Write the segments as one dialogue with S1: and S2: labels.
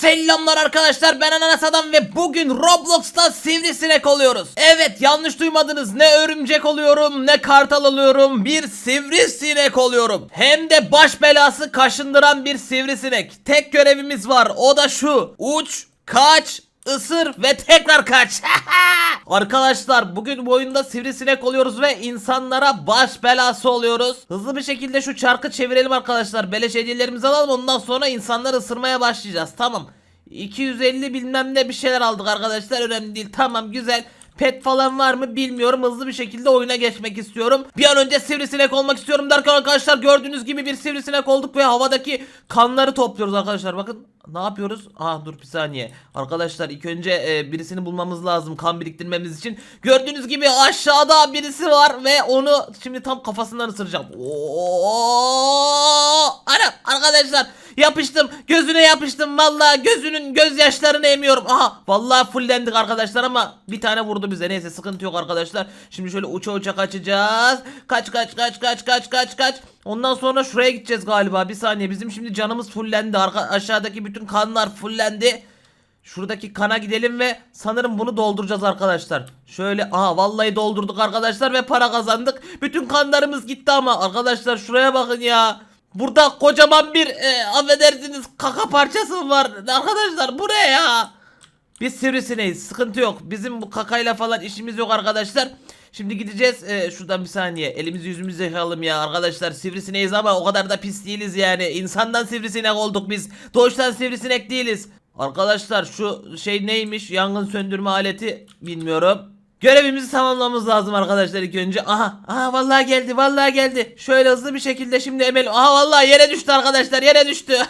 S1: Selamlar arkadaşlar ben Ananas Adam ve bugün Roblox'ta sivrisinek oluyoruz. Evet yanlış duymadınız ne örümcek oluyorum ne kartal oluyorum bir sivrisinek oluyorum. Hem de baş belası kaşındıran bir sivrisinek. Tek görevimiz var o da şu uç kaç ısır ve tekrar kaç. Arkadaşlar bugün bu oyunda sivrisinek oluyoruz ve insanlara baş belası oluyoruz. Hızlı bir şekilde şu çarkı çevirelim arkadaşlar. Beleş hediyelerimizi alalım ondan sonra insanları ısırmaya başlayacağız. Tamam. 250 bilmem ne bir şeyler aldık arkadaşlar önemli değil. Tamam güzel. Pet falan var mı bilmiyorum. Hızlı bir şekilde oyuna geçmek istiyorum. Bir an önce sivrisinek olmak istiyorum derken arkadaşlar gördüğünüz gibi bir sivrisinek olduk ve havadaki kanları topluyoruz arkadaşlar. Bakın ne yapıyoruz? Aa dur bir saniye. Arkadaşlar ilk önce e, birisini bulmamız lazım kan biriktirmemiz için. Gördüğünüz gibi aşağıda birisi var ve onu şimdi tam kafasından ısıracağım. Oo! Ana arkadaşlar yapıştım. Gözüne yapıştım. Vallahi gözünün gözyaşlarını emiyorum. Aha vallahi fullendik arkadaşlar ama bir tane vurdu bize. Neyse sıkıntı yok arkadaşlar. Şimdi şöyle uça uça kaçacağız. Kaç kaç kaç kaç kaç kaç kaç. Ondan sonra şuraya gideceğiz galiba. Bir saniye. Bizim şimdi canımız fullendi. Arka, aşağıdaki bütün kanlar fullendi. Şuradaki kana gidelim ve sanırım bunu dolduracağız arkadaşlar. Şöyle aha vallahi doldurduk arkadaşlar ve para kazandık. Bütün kanlarımız gitti ama arkadaşlar şuraya bakın ya. Burada kocaman bir e, affedersiniz kaka parçası var. Arkadaşlar bu ne ya? Biz sivrisineyiz sıkıntı yok. Bizim bu kakayla falan işimiz yok arkadaşlar. Şimdi gideceğiz e, şuradan bir saniye elimizi yüzümüzü yıkayalım ya arkadaşlar sivrisineyiz ama o kadar da pis değiliz yani insandan sivrisinek olduk biz doğuştan sivrisinek değiliz Arkadaşlar şu şey neymiş yangın söndürme aleti bilmiyorum Görevimizi tamamlamamız lazım arkadaşlar ilk önce. Aha, aha vallahi geldi, vallahi geldi. Şöyle hızlı bir şekilde şimdi emelim. Aha vallahi yere düştü arkadaşlar, yere düştü.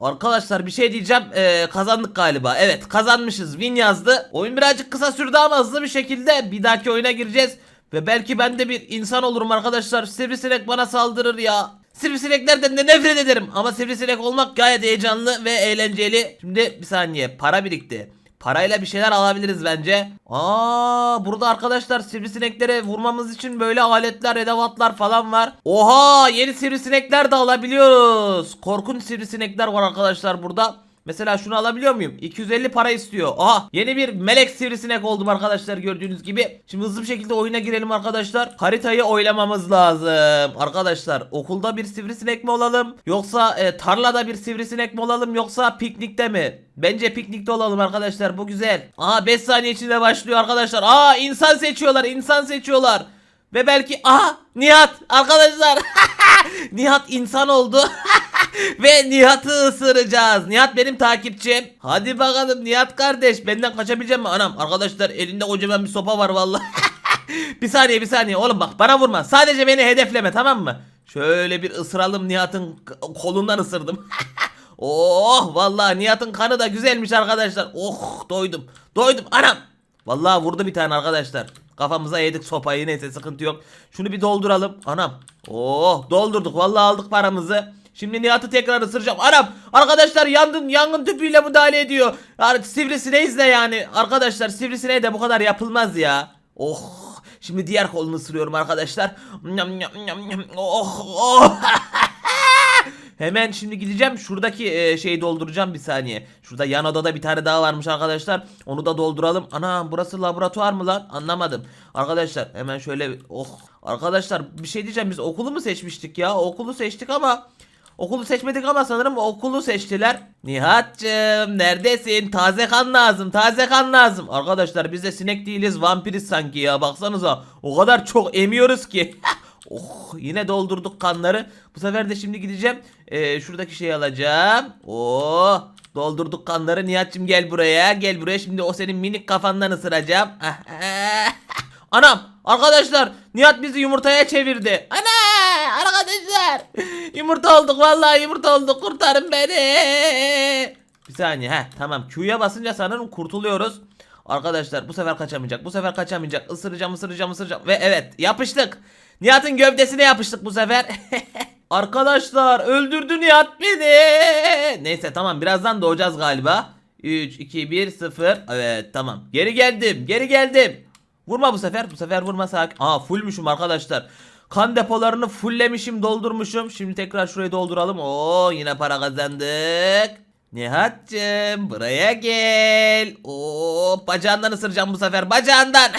S1: Arkadaşlar bir şey diyeceğim Ee, kazandık galiba evet kazanmışız win yazdı Oyun birazcık kısa sürdü ama hızlı bir şekilde bir dahaki oyuna gireceğiz Ve belki ben de bir insan olurum arkadaşlar Sivrisinek bana saldırır ya Sivrisineklerden de nefret ederim Ama sivrisinek olmak gayet heyecanlı ve eğlenceli Şimdi bir saniye para birikti Parayla bir şeyler alabiliriz bence. Aa, burada arkadaşlar sivrisineklere vurmamız için böyle aletler, edevatlar falan var. Oha, yeni sivrisinekler de alabiliyoruz. Korkunç sivrisinekler var arkadaşlar burada. Mesela şunu alabiliyor muyum? 250 para istiyor. Aha yeni bir melek sivrisinek oldum arkadaşlar gördüğünüz gibi. Şimdi hızlı bir şekilde oyuna girelim arkadaşlar. Haritayı oylamamız lazım. Arkadaşlar okulda bir sivrisinek mi olalım? Yoksa e, tarlada bir sivrisinek mi olalım? Yoksa piknikte mi? Bence piknikte olalım arkadaşlar bu güzel. Aha 5 saniye içinde başlıyor arkadaşlar. Aa insan seçiyorlar insan seçiyorlar. Ve belki aha Nihat arkadaşlar. Nihat insan oldu. Ve Nihat'ı ısıracağız. Nihat benim takipçim. Hadi bakalım Nihat kardeş. Benden kaçabilecek mi? Anam arkadaşlar elinde kocaman bir sopa var vallahi. bir saniye bir saniye oğlum bak bana vurma. Sadece beni hedefleme tamam mı? Şöyle bir ısıralım Nihat'ın kolundan ısırdım. oh vallahi Nihat'ın kanı da güzelmiş arkadaşlar. Oh doydum. Doydum anam. Vallahi vurdu bir tane arkadaşlar. Kafamıza yedik sopayı neyse sıkıntı yok. Şunu bir dolduralım. Anam. Oh doldurduk. Vallahi aldık paramızı. Şimdi Nihat'ı tekrar ısıracağım. Anam arkadaşlar yangın yangın tüpüyle müdahale ediyor. Sivrisineğiz de yani. Arkadaşler sivrisineğe de bu kadar yapılmaz ya. Oh. Şimdi diğer kolunu ısırıyorum arkadaşlar. Oh oh. Hemen şimdi gideceğim şuradaki e, şeyi dolduracağım bir saniye. Şurada yan odada bir tane daha varmış arkadaşlar. Onu da dolduralım. Ana burası laboratuvar mı lan? Anlamadım. Arkadaşlar hemen şöyle oh. Arkadaşlar bir şey diyeceğim biz okulu mu seçmiştik ya? Okulu seçtik ama Okulu seçmedik ama sanırım okulu seçtiler. Nihat'cığım neredesin? Taze kan lazım. Taze kan lazım. Arkadaşlar biz de sinek değiliz. Vampiriz sanki ya. Baksanıza. O kadar çok emiyoruz ki. oh yine doldurduk kanları. Bu sefer de şimdi gideceğim. Ee, şuradaki şeyi alacağım. Oh doldurduk kanları. Nihat'cığım gel buraya. Gel buraya. Şimdi o senin minik kafandan ısıracağım. Anam arkadaşlar Nihat bizi yumurtaya çevirdi. Ana arkadaşlar yumurta olduk vallahi yumurta olduk kurtarın beni. Bir saniye he tamam Q'ya basınca sanırım kurtuluyoruz. Arkadaşlar bu sefer kaçamayacak bu sefer kaçamayacak ısıracağım ısıracağım ısıracağım ve evet yapıştık. Nihat'ın gövdesine yapıştık bu sefer. Arkadaşlar öldürdü Nihat beni. Neyse tamam birazdan doğacağız galiba. 3, 2, 1, 0. Evet tamam. Geri geldim. Geri geldim. Vurma bu sefer. Bu sefer vurma sakin. Aa fullmüşüm arkadaşlar. Kan depolarını fulllemişim doldurmuşum. Şimdi tekrar şurayı dolduralım. Oo yine para kazandık. Nihat'cığım buraya gel. Oo bacağından ısıracağım bu sefer bacağından.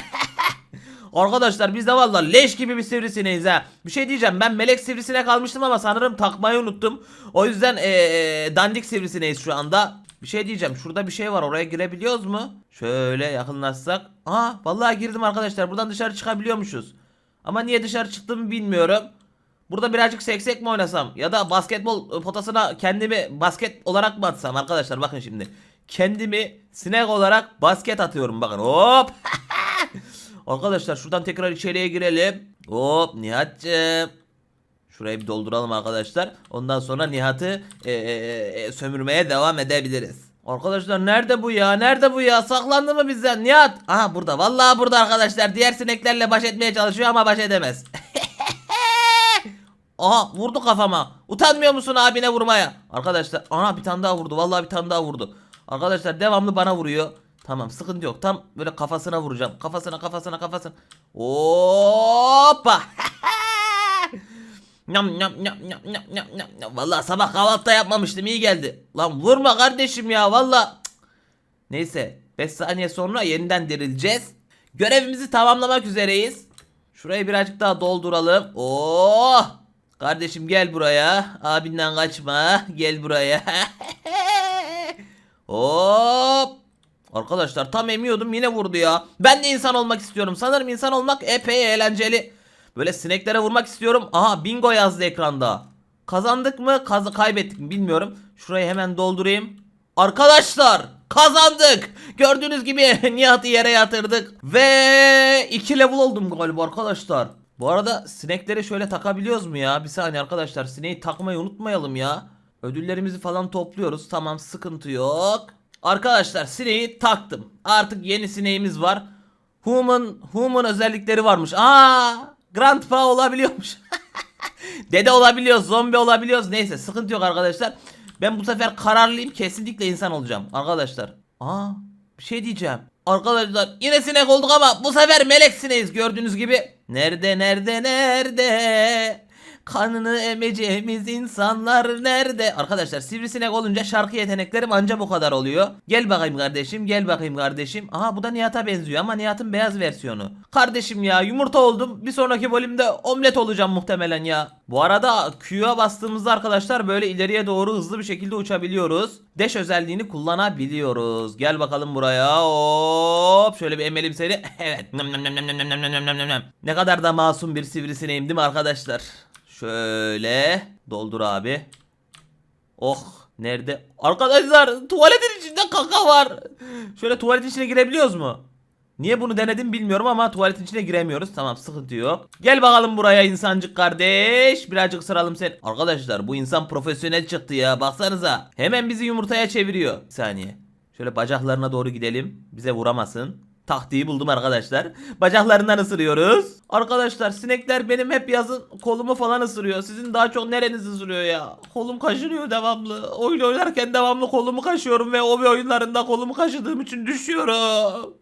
S1: Arkadaşlar biz de valla leş gibi bir sivrisineğiz ha. Bir şey diyeceğim ben melek sivrisinek almıştım ama sanırım takmayı unuttum. O yüzden ee, dandik sivrisineğiz şu anda. Bir şey diyeceğim şurada bir şey var oraya girebiliyoruz mu? Şöyle yakınlaşsak. Aa vallahi girdim arkadaşlar buradan dışarı çıkabiliyormuşuz. Ama niye dışarı çıktığımı bilmiyorum. Burada birazcık seksek mi oynasam ya da basketbol potasına kendimi basket olarak mı atsam arkadaşlar bakın şimdi. Kendimi sinek olarak basket atıyorum bakın hop. arkadaşlar şuradan tekrar içeriye girelim. Hop Nihat'cığım. Şurayı bir dolduralım arkadaşlar. Ondan sonra Nihat'ı e, e, e, sömürmeye devam edebiliriz. Arkadaşlar nerede bu ya? Nerede bu ya? Saklandı mı bizden? Nihat. Aha burada. Vallahi burada arkadaşlar. Diğer sineklerle baş etmeye çalışıyor ama baş edemez. Aha vurdu kafama. Utanmıyor musun abine vurmaya? Arkadaşlar ana bir tane daha vurdu. Vallahi bir tane daha vurdu. Arkadaşlar devamlı bana vuruyor. Tamam sıkıntı yok. Tam böyle kafasına vuracağım. Kafasına kafasına kafasına. Hoppa. Nyam nyam nyam nyam nyam nyam nyam nyam. Vallahi sabah kahvaltıda yapmamıştım iyi geldi. Lan vurma kardeşim ya valla. Neyse 5 saniye sonra yeniden dirileceğiz. Görevimizi tamamlamak üzereyiz. Şurayı birazcık daha dolduralım. Oh! Kardeşim gel buraya. Abinden kaçma. Gel buraya. Hop! Arkadaşlar tam emiyordum yine vurdu ya. Ben de insan olmak istiyorum. Sanırım insan olmak epey eğlenceli. Böyle sineklere vurmak istiyorum. Aha bingo yazdı ekranda. Kazandık mı? Kaz kaybettik mi bilmiyorum. Şurayı hemen doldurayım. Arkadaşlar kazandık. Gördüğünüz gibi Nihat'ı yere yatırdık. Ve 2 level oldum galiba arkadaşlar. Bu arada sinekleri şöyle takabiliyoruz mu ya? Bir saniye arkadaşlar sineği takmayı unutmayalım ya. Ödüllerimizi falan topluyoruz. Tamam sıkıntı yok. Arkadaşlar sineği taktım. Artık yeni sineğimiz var. Human, human özellikleri varmış. Aa, grandpa olabiliyormuş. Dede olabiliyoruz, zombi olabiliyoruz. Neyse sıkıntı yok arkadaşlar. Ben bu sefer kararlıyım. Kesinlikle insan olacağım arkadaşlar. Aa, bir şey diyeceğim. Arkadaşlar yine sinek olduk ama bu sefer melek sineğiz gördüğünüz gibi. Nerede nerede nerede? Kanını emeceğimiz insanlar nerede? Arkadaşlar sivrisinek olunca şarkı yeteneklerim anca bu kadar oluyor. Gel bakayım kardeşim gel bakayım kardeşim. Aha bu da Nihat'a benziyor ama Nihat'ın beyaz versiyonu. Kardeşim ya yumurta oldum. Bir sonraki bölümde omlet olacağım muhtemelen ya. Bu arada Q'ya bastığımızda arkadaşlar böyle ileriye doğru hızlı bir şekilde uçabiliyoruz. Dash özelliğini kullanabiliyoruz. Gel bakalım buraya. Hop şöyle bir emelim seni. Evet. Ne kadar da masum bir sivrisineğim değil mi arkadaşlar? Şöyle doldur abi. Oh nerede? Arkadaşlar tuvaletin içinde kaka var. Şöyle tuvaletin içine girebiliyoruz mu? Niye bunu denedim bilmiyorum ama tuvaletin içine giremiyoruz. Tamam sıkıntı yok. Gel bakalım buraya insancık kardeş. Birazcık ısıralım sen. Arkadaşlar bu insan profesyonel çıktı ya. Baksanıza. Hemen bizi yumurtaya çeviriyor. Bir saniye. Şöyle bacaklarına doğru gidelim. Bize vuramasın. Taktiği buldum arkadaşlar. Bacaklarından ısırıyoruz. Arkadaşlar sinekler benim hep yazın kolumu falan ısırıyor. Sizin daha çok nereniz ısırıyor ya? Kolum kaşınıyor devamlı. Oyun oynarken devamlı kolumu kaşıyorum ve o oyunlarında kolumu kaşıdığım için düşüyorum.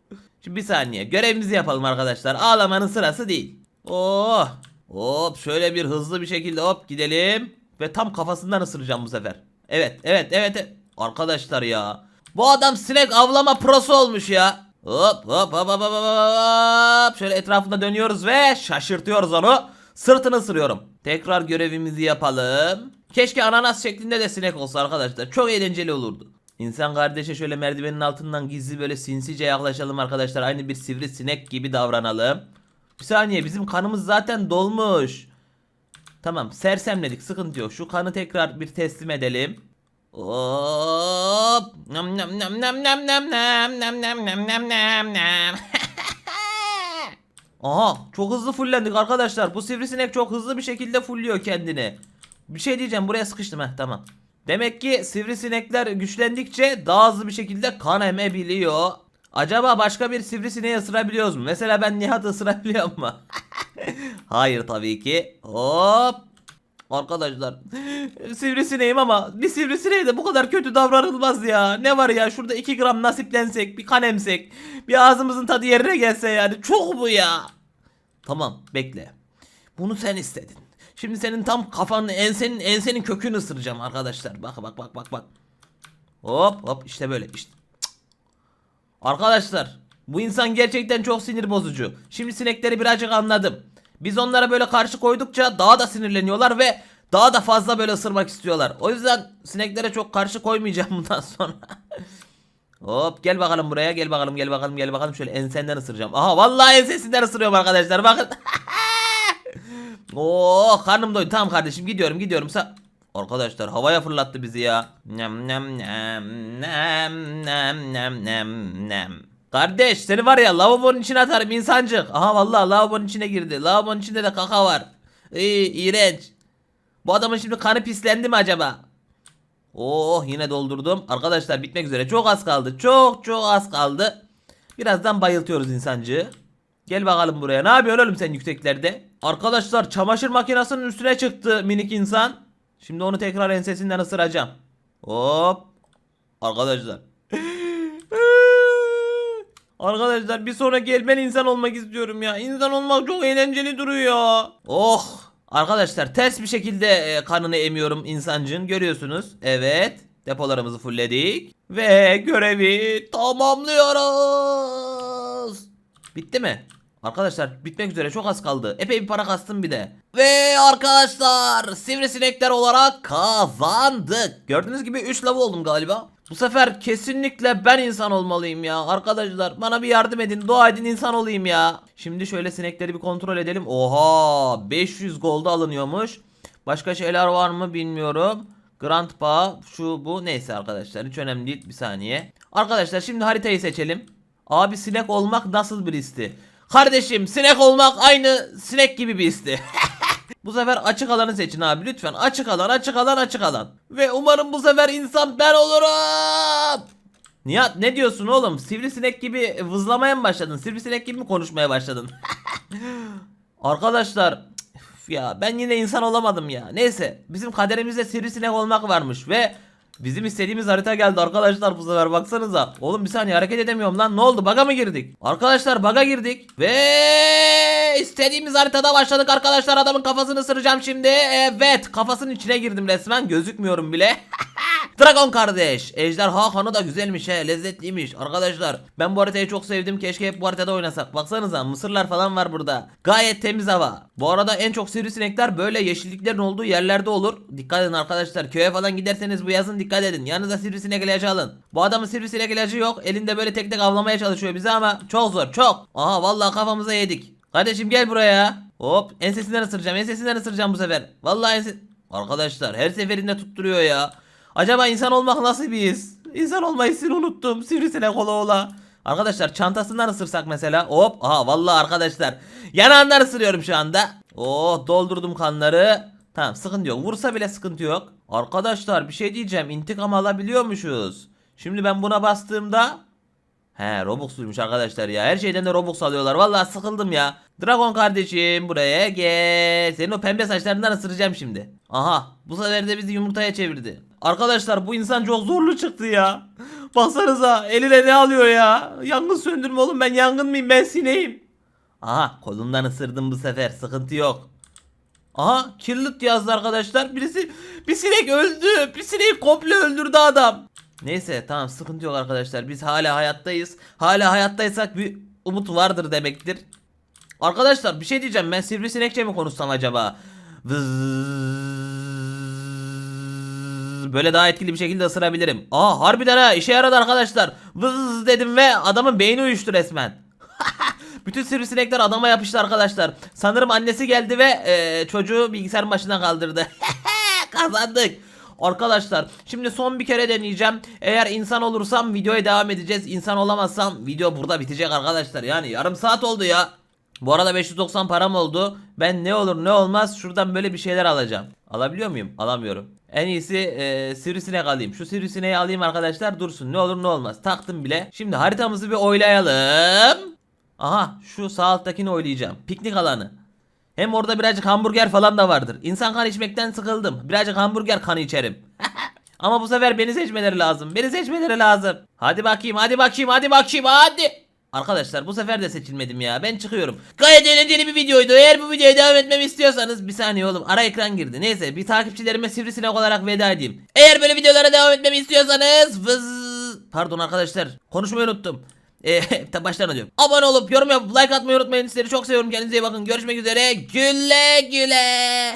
S1: Şimdi bir saniye görevimizi yapalım arkadaşlar. Ağlamanın sırası değil. Oh. Hop şöyle bir hızlı bir şekilde hop gidelim. Ve tam kafasından ısıracağım bu sefer. Evet evet evet. evet. Arkadaşlar ya. Bu adam sinek avlama prosu olmuş ya. Hop hop hop hop hop hop. Şöyle etrafında dönüyoruz ve şaşırtıyoruz onu. Sırtını ısırıyorum. Tekrar görevimizi yapalım. Keşke ananas şeklinde de sinek olsa arkadaşlar. Çok eğlenceli olurdu. İnsan kardeşe şöyle merdivenin altından gizli böyle sinsice yaklaşalım arkadaşlar. Aynı bir sivri sinek gibi davranalım. Bir saniye bizim kanımız zaten dolmuş. Tamam sersemledik sıkıntı yok. Şu kanı tekrar bir teslim edelim. Hop. Nam nam nam nam nam nam nam nam nam nam nam nam nam. Aha çok hızlı fullendik arkadaşlar. Bu sivrisinek çok hızlı bir şekilde fulluyor kendini. Bir şey diyeceğim buraya sıkıştım heh tamam. Demek ki sivrisinekler güçlendikçe daha hızlı bir şekilde kan emebiliyor. Acaba başka bir sivrisineği ısırabiliyoruz mu? Mesela ben Nihat'ı ısırabiliyor mu? Hayır tabii ki. Hop. Arkadaşlar sivrisineğim ama bir sivrisineğe de bu kadar kötü davranılmaz ya. Ne var ya şurada 2 gram nasiplensek bir kan emsek bir ağzımızın tadı yerine gelse yani çok bu ya. Tamam bekle. Bunu sen istedin. Şimdi senin tam kafanın ensenin ensenin kökünü ısıracağım arkadaşlar. Bak bak bak bak bak. Hop hop işte böyle işte. Arkadaşlar bu insan gerçekten çok sinir bozucu. Şimdi sinekleri birazcık anladım. Biz onlara böyle karşı koydukça daha da sinirleniyorlar ve daha da fazla böyle ısırmak istiyorlar. O yüzden sineklere çok karşı koymayacağım bundan sonra. Hop gel bakalım buraya gel bakalım gel bakalım gel bakalım şöyle ensenden ısıracağım. Aha vallahi ensesinden ısırıyorum arkadaşlar bakın. Oo karnım doydu. Tamam kardeşim gidiyorum gidiyorum. Sa Arkadaşlar havaya fırlattı bizi ya. Nem nem nem nem nem nem nem. Kardeş seni var ya lavabonun içine atarım insancık. Aha vallahi lavabonun içine girdi. Lavabonun içinde de kaka var. İyi iğrenç. Bu adamın şimdi kanı pislendi mi acaba? Oh yine doldurdum. Arkadaşlar bitmek üzere. Çok az kaldı. Çok çok az kaldı. Birazdan bayıltıyoruz insancığı. Gel bakalım buraya. Ne yapıyorsun oğlum sen yükseklerde? Arkadaşlar çamaşır makinesinin üstüne çıktı minik insan. Şimdi onu tekrar ensesinden ısıracağım. Hop. Arkadaşlar. Arkadaşlar bir sonra gelmen insan olmak istiyorum ya. İnsan olmak çok eğlenceli duruyor. Oh. Arkadaşlar ters bir şekilde e, kanını emiyorum insancığın görüyorsunuz. Evet. Depolarımızı fullledik. Ve görevi tamamlıyoruz. Bitti mi? Arkadaşlar bitmek üzere çok az kaldı. Epey bir para kastım bir de. Ve arkadaşlar sivrisinekler olarak kazandık. Gördüğünüz gibi 3 lava oldum galiba. Bu sefer kesinlikle ben insan olmalıyım ya. Arkadaşlar bana bir yardım edin. Dua edin insan olayım ya. Şimdi şöyle sinekleri bir kontrol edelim. Oha 500 gold alınıyormuş. Başka şeyler var mı bilmiyorum. Grandpa şu bu neyse arkadaşlar hiç önemli değil bir saniye. Arkadaşlar şimdi haritayı seçelim. Abi sinek olmak nasıl bir histi? Kardeşim sinek olmak aynı sinek gibi bir histi. bu sefer açık alanı seçin abi lütfen. Açık alan, açık alan, açık alan. Ve umarım bu sefer insan ben olurum. Nihat ne diyorsun oğlum? Sivrisinek gibi vızlamaya mı başladın? Sivrisinek gibi mi konuşmaya başladın? Arkadaşlar ya ben yine insan olamadım ya. Neyse bizim kaderimizde sivrisinek olmak varmış ve bizim istediğimiz harita geldi arkadaşlar bu sefer baksanıza. Oğlum bir saniye hareket edemiyorum lan ne oldu baga mı girdik? Arkadaşlar baga girdik ve istediğimiz haritada başladık arkadaşlar adamın kafasını ısıracağım şimdi. Evet kafasının içine girdim resmen gözükmüyorum bile. Dragon kardeş. Ejderha kanı da güzelmiş he. Lezzetliymiş. Arkadaşlar ben bu haritayı çok sevdim. Keşke hep bu haritada oynasak. Baksanıza mısırlar falan var burada. Gayet temiz hava. Bu arada en çok sivrisinekler böyle yeşilliklerin olduğu yerlerde olur. Dikkat edin arkadaşlar. Köye falan giderseniz bu yazın dikkat edin. Yanınıza sivrisinek ilacı alın. Bu adamın sivrisinek ilacı yok. Elinde böyle tek tek avlamaya çalışıyor bizi ama çok zor çok. Aha vallahi kafamıza yedik. Kardeşim gel buraya. Hop ensesinden ısıracağım. Ensesinden ısıracağım bu sefer. Vallahi ense... Arkadaşlar her seferinde tutturuyor ya. Acaba insan olmak nasıl bir his? İnsan olmayı sil unuttum. Sivrisinek ola ola. Arkadaşlar çantasından ısırsak mesela. Hop. Aha vallahi arkadaşlar. Yanağından ısırıyorum şu anda. Oh doldurdum kanları. Tamam sıkıntı yok. Vursa bile sıkıntı yok. Arkadaşlar bir şey diyeceğim. İntikam alabiliyormuşuz. Şimdi ben buna bastığımda He Robux'luymuş arkadaşlar ya. Her şeyden de Robux alıyorlar. Vallahi sıkıldım ya. Dragon kardeşim buraya gel. Senin o pembe saçlarından ısıracağım şimdi. Aha bu sefer de bizi yumurtaya çevirdi. Arkadaşlar bu insan çok zorlu çıktı ya. Baksanıza eline ne alıyor ya. Yangın söndürme oğlum ben yangın mıyım ben sineğim. Aha kolumdan ısırdım bu sefer sıkıntı yok. Aha kirlit yazdı arkadaşlar. Birisi bir sinek öldü. Bir sineği komple öldürdü adam. Neyse tamam sıkıntı yok arkadaşlar. Biz hala hayattayız. Hala hayattaysak bir umut vardır demektir. Arkadaşlar bir şey diyeceğim. Ben sivrisinekçe mi konuşsam acaba? Vız. Böyle daha etkili bir şekilde ısırabilirim. Aa harbiden ha işe yaradı arkadaşlar. Vız dedim ve adamın beyni uyuştu resmen. Bütün sivrisinekler adama yapıştı arkadaşlar. Sanırım annesi geldi ve e, çocuğu bilgisayarın başına kaldırdı. Kazandık. Arkadaşlar şimdi son bir kere deneyeceğim. Eğer insan olursam videoya devam edeceğiz. İnsan olamazsam video burada bitecek arkadaşlar. Yani yarım saat oldu ya. Bu arada 590 param oldu. Ben ne olur ne olmaz şuradan böyle bir şeyler alacağım. Alabiliyor muyum? Alamıyorum. En iyisi e, sivrisinek alayım. Şu sivrisineği alayım arkadaşlar dursun. Ne olur ne olmaz. Taktım bile. Şimdi haritamızı bir oylayalım. Aha şu sağ alttakini oylayacağım. Piknik alanı. Hem orada birazcık hamburger falan da vardır. İnsan kan içmekten sıkıldım. Birazcık hamburger kanı içerim. Ama bu sefer beni seçmeleri lazım. Beni seçmeleri lazım. Hadi bakayım, hadi bakayım, hadi bakayım, hadi. Arkadaşlar bu sefer de seçilmedim ya. Ben çıkıyorum. Gayet eğlenceli bir videoydu. Eğer bu videoya devam etmemi istiyorsanız bir saniye oğlum ara ekran girdi. Neyse bir takipçilerime sivrisinek olarak veda edeyim. Eğer böyle videolara devam etmemi istiyorsanız vız Pardon arkadaşlar konuşmayı unuttum. Eee baştan alıyorum. Abone olup yorum yapıp like atmayı unutmayın. Sizleri çok seviyorum. Kendinize iyi bakın. Görüşmek üzere. Güle güle.